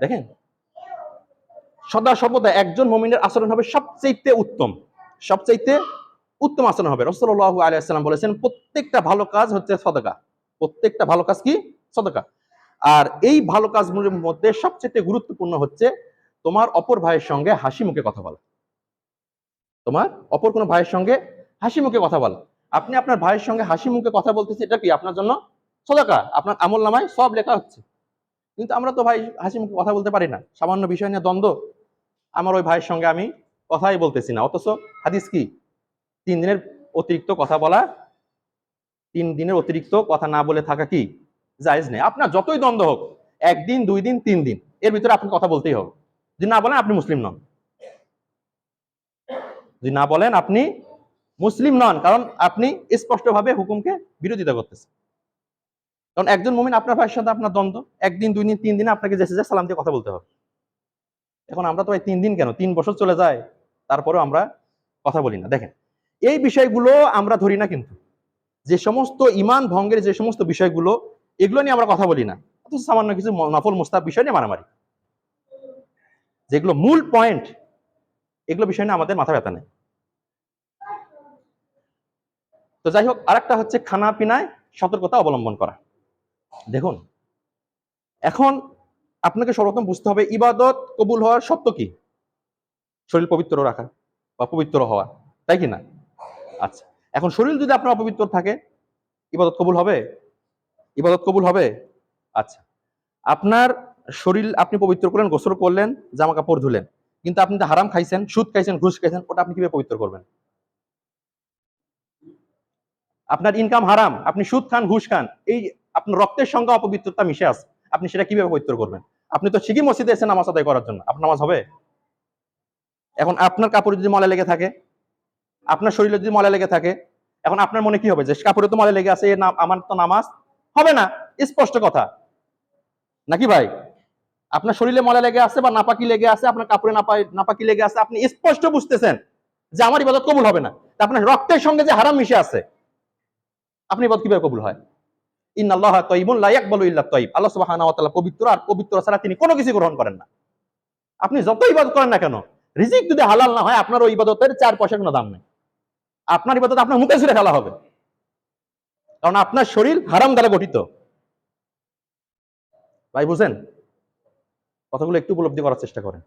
দেখেন, সদা সর্বদা একজন মমিনের আচরণ হবে সবচেয়ে উত্তম, সবচাইতে উত্তম আচরণ হবে। রসল্লাহ আলিয়াল্লাম বলেছেন, প্রত্যেকটা ভালো কাজ হচ্ছে সদকা। প্রত্যেকটা ভালো কাজ কি? সদকা। আর এই ভালো কাজগুলোর মধ্যে সবচেয়ে গুরুত্বপূর্ণ হচ্ছে, তোমার অপর ভাইয়ের সঙ্গে হাসি মুখে কথা বলা। তোমার অপর কোনো ভাইয়ের সঙ্গে হাসি মুখে কথা বলা। আপনি আপনার ভাইয়ের সঙ্গে হাসি মুখে কথা বলতেছে এটা কি আপনার জন্য সদকা? আপনার আমল নামায় সব লেখা হচ্ছে। কিন্তু আমরা তো ভাই হাসি মুখে কথা বলতে পারি না। সামান্য বিষয় নিয়ে দ্বন্দ্ব। আমার ওই ভাইয়ের সঙ্গে আমি কথাই বলতেছি না। অথচ হাদিস কি? তিন দিনের অতিরিক্ত কথা বলা, তিন দিনের অতিরিক্ত কথা না বলে থাকা কি? জায়েজ নেই। আপনার যতই দ্বন্দ্ব হোক, একদিন, দুই দিন, তিন দিন, এর ভিতরে আপনি কথা বলতেই হবে। যদি না বলেন, আপনি মুসলিম নন। যদি না বলেন, আপনি মুসলিম নন, কারণ আপনি স্পষ্টভাবে হুকুমকে বিরোধিতা করতেছেন। কারণ একজন মুমিন আপনার ভাইয়ের সাথে আপনার দ্বন্দ্ব, একদিন, দুই দিন, তিন দিনে আপনাকে যেসে যে সালাম দিয়ে কথা বলতে হবে। এখন আমরা তো ভাই তিন দিন কেন? তিন বছর চলে যায়, তারপরেও আমরা কথা বলি না। দেখেন, এই বিষয়গুলো আমরা ধরি না কিন্তু। যে সমস্ত ইমান ভঙ্গের যে সমস্ত বিষয়গুলো, এগুলো নিয়ে আমরা কথা বলি না। অথচ সামান্য কিছু নফল মুস্তাব বিষয় নিয়ে মারামারি। যেগুলো মূল পয়েন্ট এগুলো বিষয় নিয়ে আমাদের মাথা ব্যথা নেই। তো যাই হোক, আরেকটা হচ্ছে খানা পিনায় সতর্কতা অবলম্বন করা। দেখুন, এখন আপনাকে সর্বপ্রথম বুঝতে হবে, ইবাদত কবুল হওয়ার সত্য কি? শরীর পবিত্র রাখা বা পবিত্র হওয়া, তাই কি না? আচ্ছা এখন শরীর যদি আপনার অপবিত্র থাকে, ইবাদত কবুল হবে? ইবাদত কবুল হবে? আচ্ছা আপনার শরীর আপনি পবিত্র করলেন, গোসল করলেন জামা কাপড় ধুলেন, কিন্তু আপনি তো হারাম খাইছেন, সুদ খাইছেন, ঘুষ খাইছেন, ওটা আপনি কীভাবে পবিত্র করবেন? আপনার ইনকাম হারাম, আপনি সুদ খান, ঘুষ খান, এই আপনার রক্তের সঙ্গে অপবিত্রতা মিশে আছে। আপনি সেটা কীভাবে পবিত্র করবেন? আপনি তো ঠিকই মসজিদে এসেছেন নামাজ আদায় করার জন্য। আপনার নামাজ হবে? এখন আপনার কাপড়ে যদি ময়লা লেগে থাকে, আপনার শরীরে যদি ময়লা লেগে থাকে, এখন আপনার মনে কি হবে? যে কাপড়ে তো ময়লা লেগে আছে আমার তো নামাজ হবে না। স্পষ্ট কথা। নাকি ভাই? আপনার শরীরে ময়লা লেগে আছে বা নাপাকি লেগে আছে, আপনার কাপড়ে নাপাকি লেগে আছে, আপনি স্পষ্ট বুঝতেছেন যে আমার ইবাদত কবুল হবে না। আপনার রক্তের সঙ্গে যে হারাম মিশে আছে আপনি ইবাদত কীভাবে কবুল হয়? ইন্নাল্লাহ ইয়াকবালু ইল্লা তয়িব আল্লাহ পবিত্র, আর পবিত্র ছাড়া তিনি কোনো কিছু গ্রহণ করেন না। আপনি যত ইবাদত করেন না কেন? রিজিক যদি হালাল না হয়, আপনার ওই ইবাদতের চার পয়সা কোনো দাম নেই। আপনার ইবাদত আপনার মুখে ছুড়ে ফেলা হবে। কারণ আপনার শরীর হারাম দ্বারা গঠিত। ভাই, বুঝেন? কথাগুলো একটু উপলব্ধি করার চেষ্টা করেন।